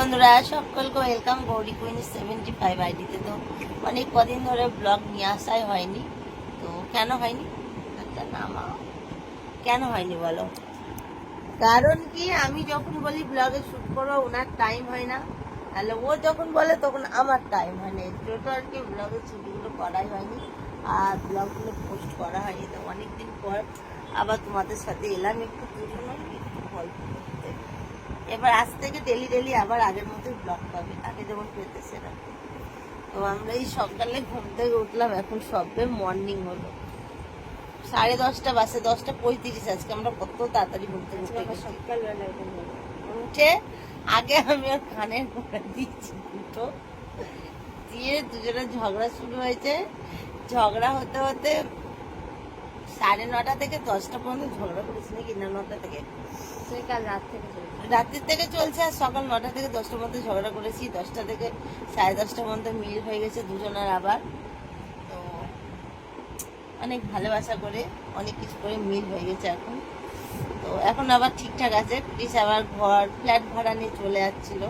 বন্ধুরা, সকলকে welcome Gauri queen seventy five আইডিতে তো। অনেক কদিন ধরে ব্লগ নিয়ে আসাই হয়নি। তো কেন হয়নি? একটা নাম কেন হয়নি বলো? কারণ কি, আমি যখন বলি ব্লগে শ্যুট করো, ওনার টাইম হয় না। তাহলে ও যখন বলে, তখন আমার টাইম হয় না। জন্য আর কি ব্লগের ছবিগুলো করাই হয়নি। আর ব্লগগুলো পোস্ট করা হয়নি। তো অনেকদিন পর আবার তোমাদের সাথে এলাম একটু দুজনে একটু গল্প এবার আজ থেকে ডেলি ডেলি আবার আগের মতোই ব্লগ পাবে। আগে যেমন পেতে সেরকম। তো আমরা এই সকালে ঘুম থেকে উঠলাম এখন সবে মর্নিং হলো। সাড়ে দশটা বাসে দশটা পঁয়ত্রিশ আজকে। আমরা কত তাড়াতাড়ি ঘুম থেকে উঠে উঠে আগে আমি ওর কানের গোড়া দিয়েছি দুটো। দিয়ে দুজনের ঝগড়া শুরু হয়েছে। ঝগড়া হতে হতে সাড়ে নটা থেকে দশটা পর্যন্ত ঝগড়া করেছি নাকি? না নটা থেকে। কাল রাত থেকে চলছে। রাত্রির থেকে চলছে আর সকাল নটা থেকে দশটার মধ্যে ঝগড়া করেছি। দশটা থেকে সাড়ে দশটার মধ্যে মিল হয়ে গেছে দুজনের আবার। তো অনেক ভালোবাসা করে অনেক কিছু করে মিল হয়ে গেছে এখন। তো এখন আবার ঠিকঠাক আছে। প্লিজ আবার ঘর ফ্ল্যাট ভাড়া নিয়ে চলে যাচ্ছিল।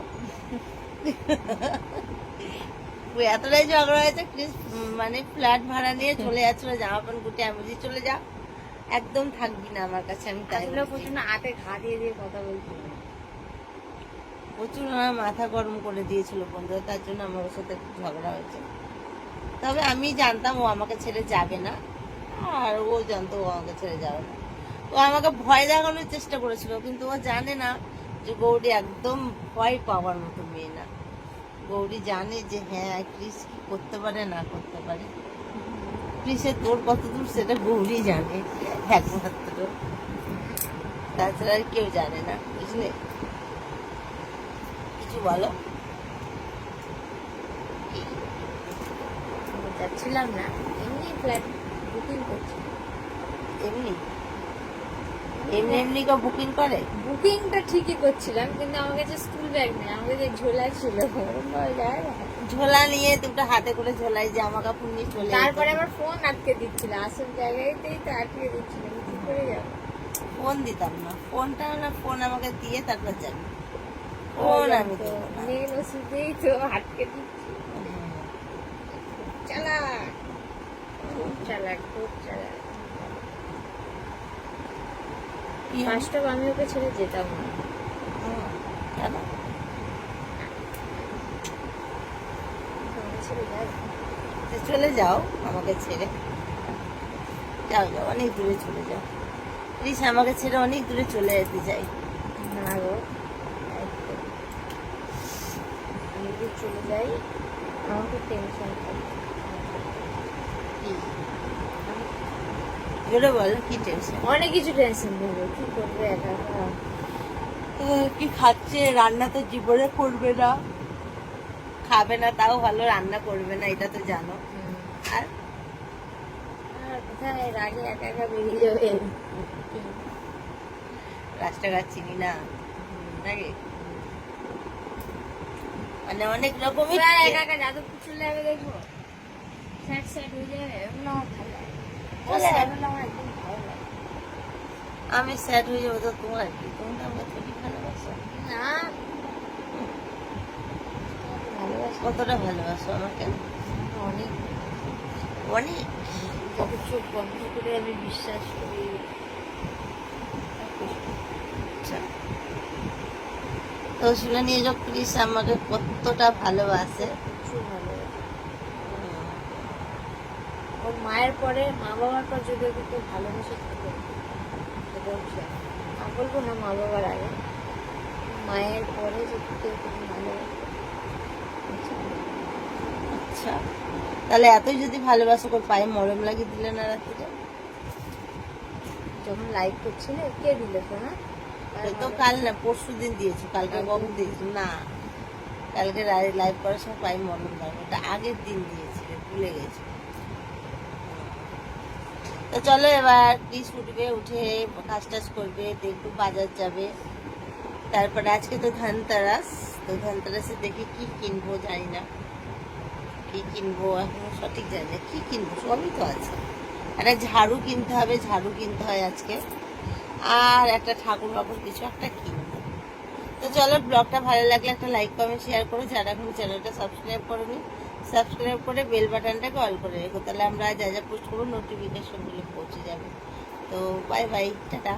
এতটাই ঝগড়া হয়েছে প্লিজ মানে ফ্ল্যাট ভাড়া নিয়ে চলে যাচ্ছিল জামা প্যান্ট গুটে আমি বলছি, চলে যা। একদম থাকবি না আমার কাছে আমি তাই বলেছি। প্রচণ্ড হাতে ঘা দিয়ে দিয়ে কথা বলছিল প্রচুর আমার মাথা গরম করে দিয়েছিল বন্ধুরা তার জন্য আমার ওর সাথে ঝগড়া হয়েছে। তবে আমি জানতাম ও আমাকে ছেড়ে যাবে না, আর ও জানতো ও আমাকে ছেড়ে যাবে না। ও আমাকে ভয় দেখানোর চেষ্টা করেছিল, কিন্তু ও জানে না যে গৌরী একদম ভয় পাওয়ার মতো মেয়ে না। গৌরী জানে যে হ্যাঁ ক্রিস কি করতে পারে, না করতে পারে। ক্রিসের তোর কত দূর সেটা গৌরী জানে, একমাত্র। তাছাড়া আর কেউ জানে না, বুঝলে? বলো? যাচ্ছিলাম না এমনি ফ্ল্যাট বুকিং করছি। এমনি? এমনি এমনি কেউ বুকিং করে? বুকিংটা ঠিকই করছিলাম কিন্তু আমার কাছে স্কুল ব্যাগ নেই আমার কাছে ঝোলা ছিল। ঝোলা নিয়ে দুটো হাতে করে ঝোলাই জামা কাপড় নিয়ে চলে তারপরে আমার ফোন আটকে দিচ্ছিল আসল জায়গাতেই তো আটকে দিচ্ছিল কি করে যাব? ফোন দিতাম না ফোনটা না ফোন আমাকে দিয়ে তারপর যাবি। ফোন আমি মেন ওষুধেই তো আটকে দিচ্ছি। চালাক খুব চালাক খুব চালাক। ফার্স্ট অফ আমি ওকে ছেড়ে যেতাম না। কেন? যায় চলে যাও আমাকে ছেড়ে। যাও যাও অনেক দূরে চলে যাও। প্লিজ আমাকে ছেড়ে অনেক দূরে চলে যেতে চাই। না গো একদম। আমি যদি চলে যাই। আমাকে টেনশন জোরে বলো কি টেনশন অনেক কিছু টেনশন কি করবে একা কি খাচ্ছে? রান্না তো জীবনে করবে না। খাবে না তাও ভালো রান্না করবে না এটা তো জানো। আর? আর কোথায়? রাগে একা একা বেরিয়ে যাবে। রাস্তাঘাট চিনি না। নাকি? মানে অনেক রকমই পুরা একা যাদবপুর চলে যাবে দেখব? স্যাড স্যাড হয়ে যাবে এগুলো আমার ভালো আমার আমি স্যাড হয়ে যাব তো তোমার কি? তুমি তো আমাকে থোড়ি ভালোবাসো। না। ভালোবাসি? কতটা ভালোবাসো আমাকে? অনেক। অনেক। চোখ বন্ধ করে আমি বিশ্বাস করি তো শুনে নিয়ে যাও প্লিজ আমাকে কতটা ভালোবাসে। ওর মায়ের পরে মা বাবার পর যদি ওকে কেউ ভালোবেসে থাকে বলব না মা বাবার আগে। মায়ের পরে যদি কেউ তুমি ভালোবাসে। আচ্ছা তাহলে এতই যদি ভালোবাসো ওর পায়ে মরম লাগিয়ে দিলে না রাত্রিরে যখন লাইভ করছিলে কে দিল শোনা এই তো কাল না, পরশু দিন দিয়েছ, কালকে কখন দিয়েছ? না, কালকে লাইভ করার সময় পাই মরণ লাগে ওটা আগের দিন দিয়েছিলে ভুলে গেছি। তো চলো এবার প্লিজ উঠবে উঠে কাজ টাজ করবে একটু বাজার যাবে। তারপরে আজকে তো ধানতেরাস, তো ধানতেরাসে দেখি কি কিনবো জানি না। কি কিনবো, এখনও সঠিক জানি না, কি কিনবো, সবই তো আছে। একটা ঝাড়ু কিনতে হবে, ঝাড়ু কিনতে হয় আজকে। আর একটা ঠাকুর বাবুর কিছু একটা কিনবো তো চলো, ব্লগটা ভালো লাগলে একটা লাইক কমেন্ট শেয়ার করো। যারা এখন চ্যানেলটা সাবস্ক্রাইব করোনি সাবস্ক্রাইব করে বেল বাটনটাকে অল করে রেখো। তাহলে আমরা যা যা পোস্ট করব নোটিফিকেশনগুলো পৌঁছে যাবে। তো বাই বাই টাটা।